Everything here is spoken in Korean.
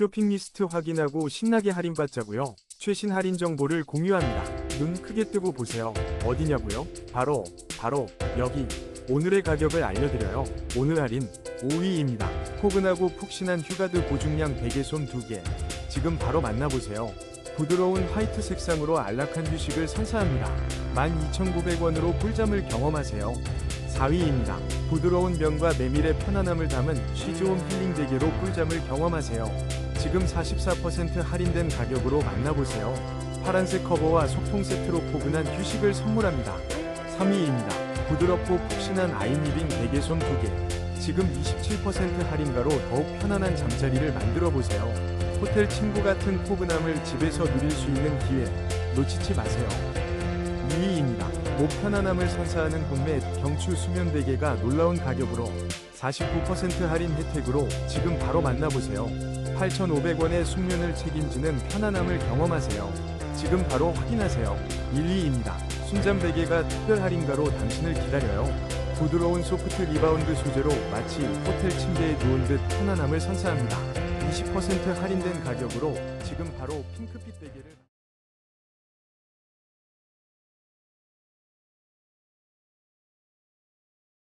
쇼핑 리스트 확인하고 신나게 할인받자고요. 최신 할인 정보를 공유합니다. 눈 크게 뜨고 보세요. 어디냐고요? 바로 바로 여기. 오늘의 가격을 알려드려요. 오늘 할인 5위입니다. 포근하고 푹신한 휴가드 보중량 베개 솜 2개. 지금 바로 만나보세요. 부드러운 화이트 색상으로 안락한 휴식을 선사합니다. 12,900원으로 꿀잠을 경험하세요. 4위입니다. 부드러운 면과 메밀의 편안함을 담은 쉬즈홈 힐링 베개로 꿀잠을 경험하세요. 지금 44% 할인된 가격으로 만나보세요. 파란색 커버와 소통 세트로 포근한 휴식을 선물합니다. 3위입니다. 부드럽고 푹신한 아이리빙 베개솜 2개. 지금 27% 할인가로 더욱 편안한 잠자리를 만들어 보세요. 호텔 침구 같은 포근함을 집에서 누릴 수 있는 기회 놓치지 마세요. 2위입니다. 목 편안함을 선사하는 홈메 경추 수면 베개가 놀라운 가격으로 49% 할인 혜택으로 지금 바로 만나보세요. 8,500원의 숙면을 책임지는 편안함을 경험하세요. 지금 바로 확인하세요. 1위입니다. 순잠 베개가 특별 할인가로 당신을 기다려요. 부드러운 소프트 리바운드 소재로 마치 호텔 침대에 누운 듯 편안함을 선사합니다. 20% 할인된 가격으로 지금 바로 핑크빛 베개를